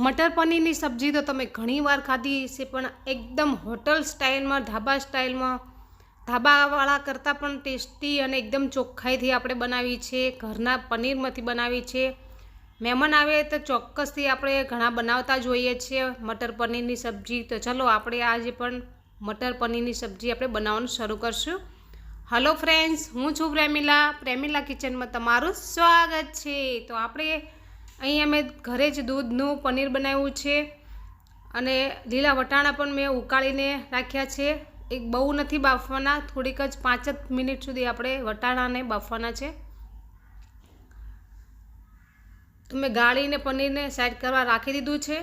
મટર પનીરની સબ્જી તો તમે ઘણીવાર ખાધી હશે, પણ એકદમ હોટલ સ્ટાઇલમાં, ધાબા સ્ટાઇલમાં, ધાબાવાળા કરતાં પણ ટેસ્ટી અને એકદમ ચોખ્ખાઈથી આપણે બનાવી છે, ઘરના પનીરમાંથી બનાવી છે. મહેમાન આવે તો ચોક્કસથી આપણે ઘણા બનાવતા જોઈએ છીએ મટર પનીરની સબ્જી. તો ચલો આપણે આજે પણ મટર પનીરની સબ્જી આપણે બનાવવાનું શરૂ કરશું. હલો ફ્રેન્ડ્સ હું છું પ્રેમિલા. પ્રેમિલા કિચનમાં તમારું સ્વાગત છે. તો આપણે અહીં મેં ઘરે જ દૂધનું પનીર બનાવ્યું છે અને લીલા વટાણા પણ મેં ઉકાળીને રાખ્યા છે. એક બહુ નથી બાફવાના, થોડીક જ પાંચ જ મિનિટ સુધી આપણે વટાણાને બાફવાના છે. તો મેં ગાળીને પનીરને સેટ કરવા રાખી દીધું છે.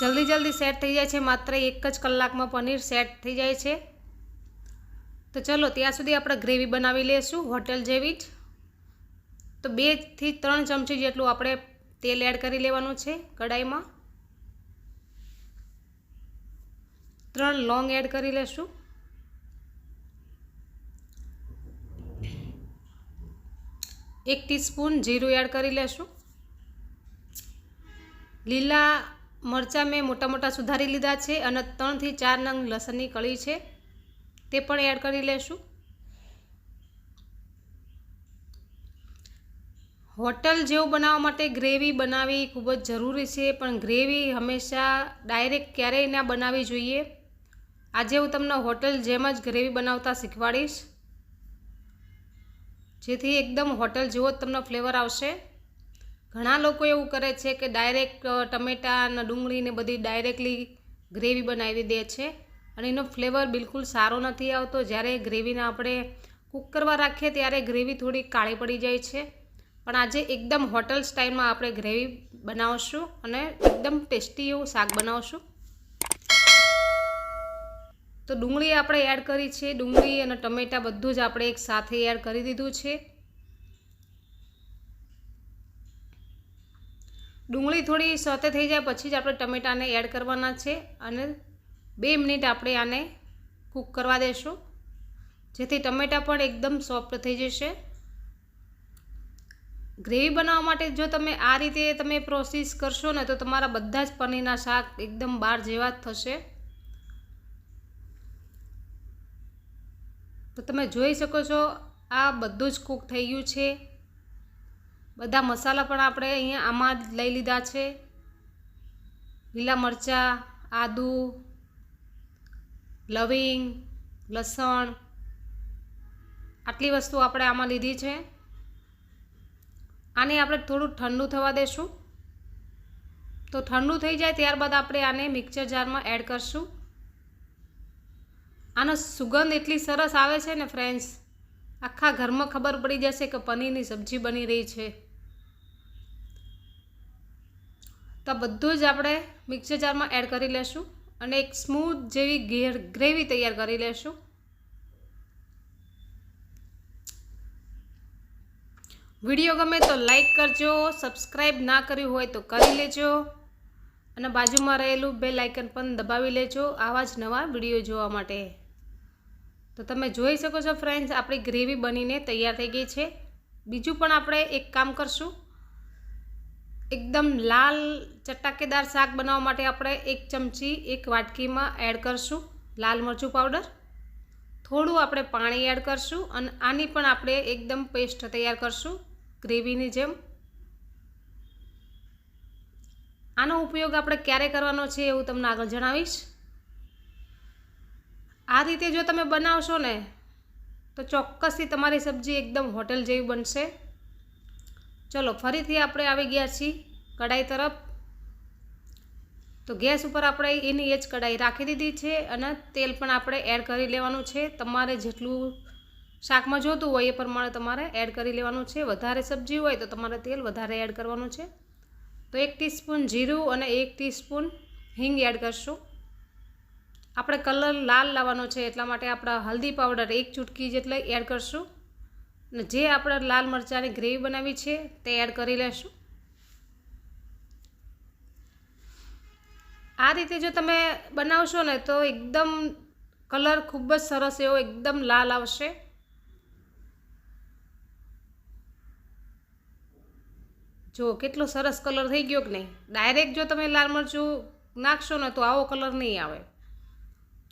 જલ્દી જલ્દી સેટ થઈ જાય છે, માત્ર એક જ કલાકમાં પનીર સેટ થઈ જાય છે. તો ચલો, ત્યાં સુધી આપણે ગ્રેવી બનાવી લઈશું હોટેલ જેવી જ. તો બેથી ત્રણ ચમચી જેટલું આપણે તેલ એડ કરી લેવાનું છે કઢાઈમાં. ત્રણ લોંગ એડ કરી લેશું. એક ટીસ્પૂન જીરું એડ કરી લેશું. લીલા મરચાં મેં મોટા મોટા સુધારી લીધા છે અને ત્રણથી ચાર નંગ લસણની કળી છે તે પણ એડ કરી લેશું. હોટલ જેવું બનાવવા માટે ગ્રેવી બનાવવી ખૂબ જ જરૂરી છે, પણ ગ્રેવી હંમેશા ડાયરેક્ટ ક્યારેય ના બનાવવી જોઈએ. આજે હું તમને હોટલ જેમ જ ગ્રેવી બનાવતા શીખવાડીશ. જેથી એકદમ હોટલ જેવો જ તમને ફ્લેવર આવશે. ઘણા લોકો એવું કરે છે કે ડાયરેક્ટ ટમેટા અને ડુંગળીને બધી ડાયરેક્ટલી ગ્રેવી બનાવી દે છે અને એનો ફ્લેવર બિલકુલ સારો નથી આવતો. જ્યારે ગ્રેવીને આપણે કૂક કરવા રાખીએ ત્યારે ગ્રેવી થોડી કાળી પડી જાય છે. પણ આજે એકદમ હોટલ સ્ટાઇલમાં આપણે ગ્રેવી બનાવશું અને એકદમ ટેસ્ટી એવું શાક બનાવશું. તો ડુંગળી આપણે એડ કરી છે. ડુંગળી અને ટમેટાં બધું જ આપણે એક સાથે એડ કરી દીધું છે. ડુંગળી થોડી સોતે થઈ જાય પછી જ આપણે ટમેટાને એડ કરવાના છે અને બે મિનિટ આપણે આને કૂક કરવા દેશું. જેથી ટમેટાં પણ એકદમ સોફ્ટ થઈ જશે. ગ્રેવી બનાવવા માટે જો તમે આ રીતે તમે પ્રોસેસ કરશો ને, તો તમારા બધા જ પનીરના શાક એકદમ બહાર જેવા જ થશે. તો તમે જોઈ શકો છો, આ બધું જ કૂક થઈ ગયું છે. બધા મસાલા પણ આપણે અહીંયા આમાં લઈ લીધા છે. લીલા મરચાં, આદુ, લવિંગ, લસણ, આટલી વસ્તુ આપણે આમાં લીધી છે. આને આપણે થોડું ઠંડુ થવા દેશું. તો ઠંડુ થઈ જાય ત્યારબાદ આપણે આને મિક્સર જારમાં એડ કરશું. આનો સુગંધ એટલી સરસ આવે છે ને ફ્રેન્ડ્સ, આખા ઘરમાં ખબર પડી જશે કે પનીરની સબ્જી બની રહી છે. તો બધું જ આપણે મિક્સર જારમાં એડ કરી લેશું અને એક સ્મૂથ જેવી ઘેર ગ્રેવી તૈયાર કરી લેશું. વીડિયો ગમે તો લાઈક કરજો સબસ્ક્રાઈબ ના કર્યું હોય તો કરી લેજો અને બાજુમાં રહેલું બે લાઇકન પણ દબાવી લેજો આવા જ નવા વીડિયો જોવા માટે. તો તમે જોઈ શકો છો ફ્રેન્ડ્સ, આપણી ગ્રેવી બનીને તૈયાર થઈ ગઈ છે. બીજું પણ આપણે એક કામ કરશું. એકદમ લાલ ચટાકેદાર શાક બનાવવા માટે આપણે એક ચમચી એક વાટકીમાં એડ કરશું લાલ મરચું પાવડર. થોડું આપણે પાણી એડ કરશું અને આની પણ આપણે એકદમ પેસ્ટ તૈયાર કરશું. ગ્રેવીની જેમ. આનો ઉપયોગ આપણે ક્યારે કરવાનો છે એવું તમને આગળ જણાવીશ. આ રીતે જો તમે બનાવશો ને, તો ચોક્કસથી તમારી સબ્જી એકદમ હોટેલ જેવી બનશે. ચલો, ફરીથી આપણે આવી ગયા છીએ કઢાઈ તરફ. તો ગેસ ઉપર આપણે એની એ જ કઢાઈ રાખી દીધી છે અને તેલ પણ આપણે એડ કરી લેવાનું છે. તમારે જેટલું શાકમાં જોતું હોય એ પ્રમાણે તમારે એડ કરી લેવાનું છે. વધારે સબ્જી હોય તો તમારે તેલ વધારે એડ કરવાનું છે. તો એક ટીસ્પૂન જીરું અને એક ટીસ્પૂન હિંગ એડ કરશું. આપણે કલર લાલ લાવવાનો છે એટલા માટે આપણા હલ્દી પાવડર એક ચૂટકી જેટલી એડ કરશું. અને જે આપણે લાલ મરચાંની ગ્રેવી બનાવી છે તે એડ કરી લેશું. આ રીતે જો તમે બનાવશો ને તો એકદમ કલર ખૂબ જ સરસ એવો એકદમ લાલ આવશે. જો કેટલો સરસ કલર થઈ ગયો કે નહીં? ડાયરેક્ટ જો તમે લાલ મરચું નાખશો ને તો આવો કલર નહીં આવે.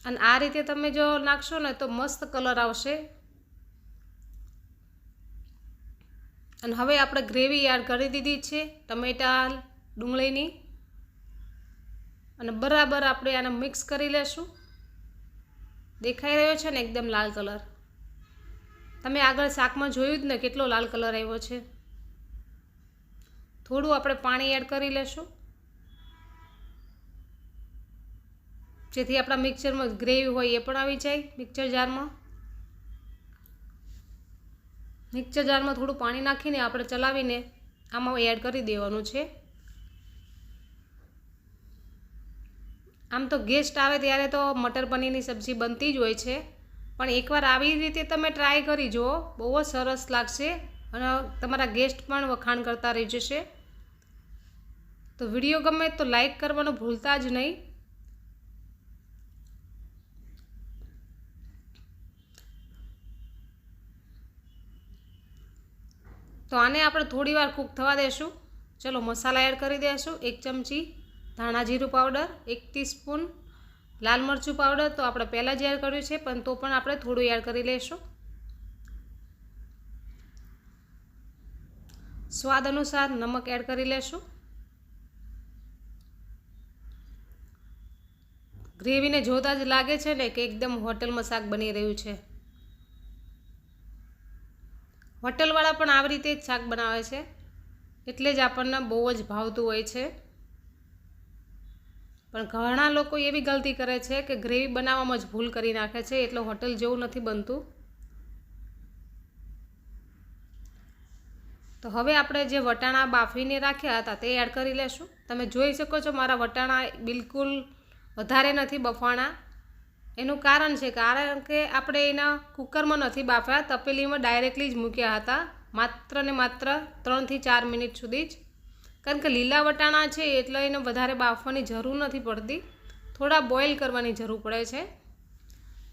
અને આ રીતે તમે જો નાખશો ને તો મસ્ત કલર આવશે. અને હવે આપણે ગ્રેવી એડ કરી દીધી છે ટમેટા ડુંગળીની. અને બરાબર આપણે આને મિક્સ કરી લેશું. દેખાઈ રહ્યો છે ને એકદમ લાલ કલર. તમે આગળ શાકમાં જોયું જ ને કેટલો લાલ કલર આવ્યો છે. થોડું આપણે પાણી એડ કરી લેશું. જેથી આપણા મિક્સરમાં ગ્રેવી હોય એ પણ આવી જાય મિક્સર જારમાં. મિક્સર જારમાં થોડું પાણી નાખીને આપણે ચલાવીને આમાં એડ કરી દેવાનું છે. આમ તો ગેસ્ટ આવે ત્યારે તો મટર પનીરની સબ્જી બનતી જ હોય છે. પણ એકવાર આવી રીતે તમે ટ્રાય કરી જુઓ, બહુ જ સરસ લાગશે. અને તમારા ગેસ્ટ પણ વખાણ કરતા રહી જશે. તો વીડિયો ગમે તો લાઈક કરવાનું ભૂલતા જ નહીં. તો આને આપણે થોડી વાર કૂક થવા દેશું. ચલો મસાલા એડ કરી દઈશું એક ચમચી ધાણા જીરું પાવડર એક ટીસ્પૂન લાલ મરચું પાવડર તો આપણે પહેલાં જ એડ કર્યું છે, પણ તો પણ આપણે થોડું એડ કરી લઈશું સ્વાદ અનુસાર નમક એડ કરી લેશું. ગ્રેવીને જોતાં જ લાગે છે ને કે એકદમ હોટલમાં શાક બની રહ્યું છે. હોટલવાળા પણ આવી રીતે જ શાક બનાવે છે. એટલે જ આપણને બહુ જ ભાવતું હોય છે. પણ ઘણા લોકો એવી ગલતી કરે છે કે ગ્રેવી બનાવવામાં જ ભૂલ કરી નાખે છે. એટલે હોટલ જેવું નથી બનતું. તો હવે આપણે જે વટાણા બાફીને રાખ્યા હતા તે એડ કરી લેશું. તમે જોઈ શકો છો મારા વટાણા બિલકુલ વધારે નથી બફાણા. એનું કારણ છે કારણ કે આપણે એના કુકરમાં નથી બાફ્યા, તપેલીમાં ડાયરેક્ટલી જ મૂક્યા હતા, માત્ર ને માત્ર ત્રણથી ચાર મિનિટ સુધી જ. કારણ કે લીલા વટાણા છે એટલે એને વધારે બાફવાની જરૂર નથી પડતી. થોડા બોઇલ કરવાની જરૂર પડે છે.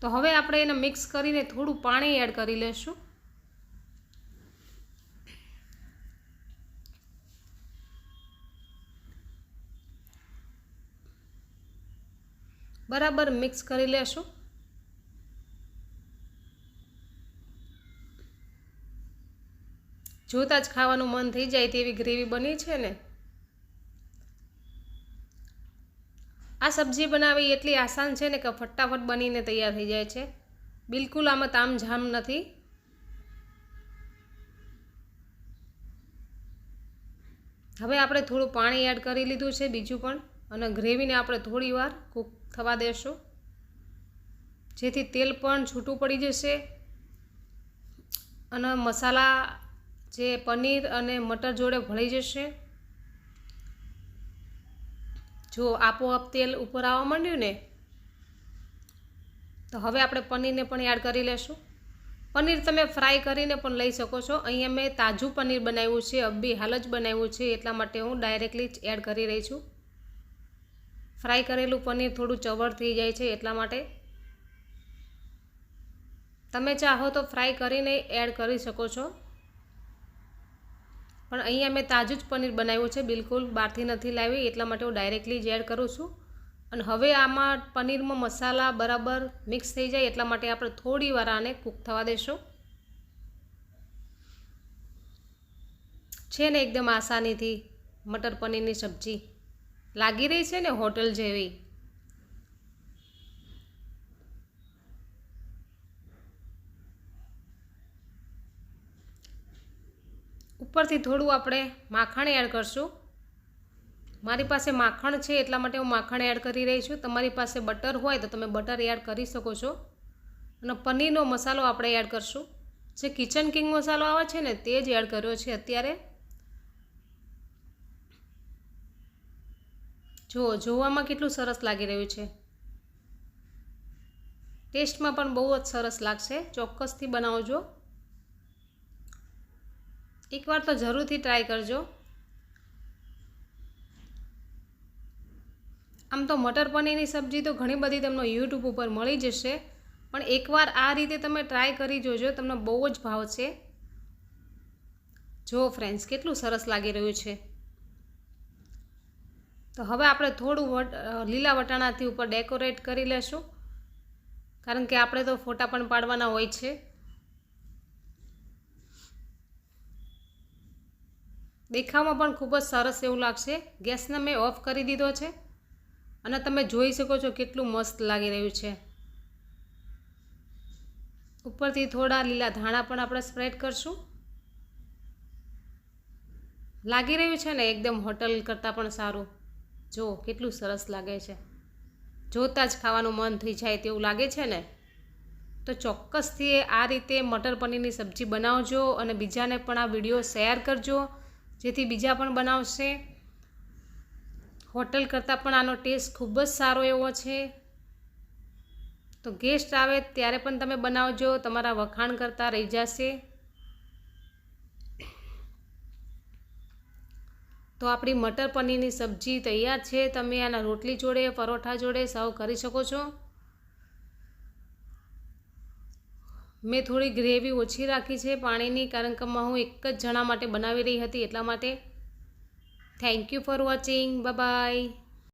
તો હવે આપણે એને મિક્સ કરીને થોડું પાણી એડ કરી લેશું. બરાબર મિક્સ કરી લેશું. જોતાં જ ખાવાનું મન થઈ જાય તેવી ગ્રેવી બની છે ને. આ સબ્જી બનાવવી એટલી આસાન છે ને કે ફટાફટ બનીને તૈયાર થઈ જાય છે. બિલકુલ આમાં તામઝામ નથી. હવે આપણે થોડું પાણી એડ કરી લીધું છે બીજું પણ અને ગ્રેવીને આપણે થોડી વાર કૂક થવા દેશો. જેથી તેલ પણ છૂટું પડી જશે. અને મસાલા જે પનીર અને મટર જોડે ભળી જશે. જો આપોઆપ તેલ ઉપર આવવા માંડ્યું ને, તો હવે આપણે પનીરને પણ એડ કરી લેશું. પનીર તમે ફ્રાય કરીને પણ લઈ શકો છો. અહીંયા મેં તાજું પનીર બનાવ્યું છે અબ્બી હાલ જ બનાવ્યું છે, એટલા માટે હું ડાયરેક્ટલી જ એડ કરી રહી છું. ફ્રાય કરેલું પનીર થોડું ચવડ થઈ જાય છે એટલા માટે. તમે ચાહો તો ફ્રાય કરીને એડ કરી શકો છો. પણ અહીંયા મેં તાજું જ પનીર બનાવ્યું છે, બિલકુલ બહારથી નથી લાવી, એટલા માટે હું ડાયરેક્ટલી જ એડ કરું છું. અને હવે આમાં પનીરમાં મસાલા બરાબર મિક્સ થઈ જાય એટલા માટે આપણે થોડી વાર આને કૂક થવા દેશું. છે ને એકદમ આસાનીથી મટર પનીરની સબ્જી. લાગી રહી છે ને હોટલ જેવી? ઉપરથી થોડું આપણે માખણ એડ કરશું. મારી પાસે માખણ છે એટલા માટે હું માખણ એડ કરી રહી છું. તમારી પાસે બટર હોય તો તમે બટર એડ કરી શકો છો. અને પનીરનો મસાલો આપણે એડ કરશું. જે કિચન કિંગ મસાલો આવે છે ને, તે જ એડ કર્યો છે અત્યારે. જુઓ જોવામાં કેટલું સરસ લાગી રહ્યું છે? ટેસ્ટમાં પણ બહુ જ સરસ લાગશે. ચોક્કસથી બનાવજો. એકવાર તો જરૂરથી ટ્રાય કરજો. આમ તો મટર પનીરની સબ્જી તો ઘણી બધી તમને યુટ્યુબ ઉપર મળી જશે. પણ એકવાર આ રીતે તમે ટ્રાય કરી જોજો, તમને બહુ જ ભાવશે જો ફ્રેન્ડ્સ કેટલું સરસ લાગી રહ્યું છે. તો હવે આપણે થોડું વટ લીલા વટાણાથી ઉપર ડેકોરેટ કરી લેશું. કારણ કે આપણે તો ફોટા પણ પાડવાના હોય છે. દેખાવમાં પણ ખૂબ જ સરસ એવું લાગશે. ગેસને મેં ઓફ કરી દીધો છે. અને તમે જોઈ શકો છો કેટલું મસ્ત લાગી રહ્યું છે. ઉપરથી થોડા લીલા ધાણા પણ આપણે સ્પ્રેડ કરશું. લાગી રહ્યું છે ને? એકદમ હોટલ કરતાં પણ સારું. જો, કેટલું સરસ લાગે છે. જોતાં જ ખાવાનું મન થઈ જાય તેવું લાગે છે ને? તો ચોક્કસથી આ રીતે મટર પનીરની સબ્જી બનાવજો અને બીજાને પણ આ વીડિયો શેર કરજો, જેથી બીજા પણ બનાવશે. હોટલ કરતાં પણ આનો ટેસ્ટ ખૂબ જ સારો એવો છે. તો ગેસ્ટ આવે ત્યારે પણ તમે બનાવજો, તમારા વખાણ કરતાં રહી જશે. તો આપણી મટર પનીરની સબ્જી તૈયાર છે. તમે આના રોટલી જોડે, પરોઠા જોડે સર્વ કરી શકો છો. મેં થોડી ગ્રેવી ઓછી રાખી છે પાણીની, કારણ કે હું એક જ જણા માટે બનાવી રહી હતી એટલા માટે. Thank you for watching bye